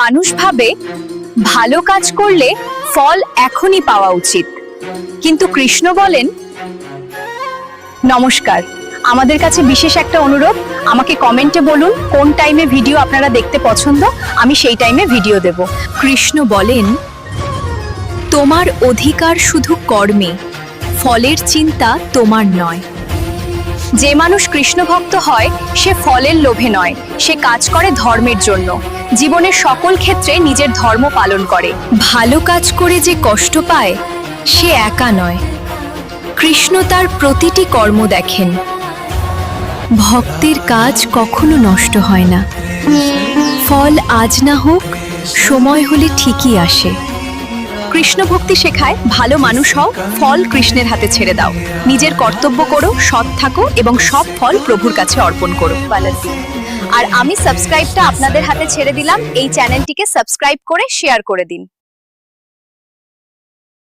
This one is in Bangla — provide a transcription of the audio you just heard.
মানুষ ভাবে, ভালো কাজ করলে ফল এখনই পাওয়া উচিত। কিন্তু কৃষ্ণ বলেন, নমস্কার, আমাদের কাছে বিশেষ একটা অনুরোধ। আমাকে কমেন্টে বলুন কোন টাইমে ভিডিও আপনারা দেখতে পছন্দ। আমি সেই টাইমে ভিডিও দেব। কৃষ্ণ বলেন, তোমার অধিকার শুধু কর্মে, ফলের চিন্তা তোমার নয়। যে মানুষ কৃষ্ণ ভক্ত হয়, সে ফলের লোভে নয়। সে কাজ করে ধর্মের জন্য। জীবনের সকল ক্ষেত্রে নিজের ধর্ম পালন করে। ভালো কাজ করে যে কষ্ট পায়, সে একা নয়। কৃষ্ণ তার প্রতিটি কর্ম দেখেন। ভক্তের কাজ কখনো নষ্ট হয় না। ফল আজ না হোক, সময় হলে ঠিকই আসে। কৃষ্ণ ভক্তি শেখায় ভালো মানুষ হও, ফল কৃষ্ণের হাতে ছেড়ে দাও। নিজের কর্তব্য করো, সৎ থাকো এবং সব ফল প্রভুর কাছে অর্পণ করো। আর আমি সাবস্ক্রাইবটা আপনাদের হাতে ছেড়ে দিলাম। এই চ্যানেলটিকে সাবস্ক্রাইব করে শেয়ার করে দিন।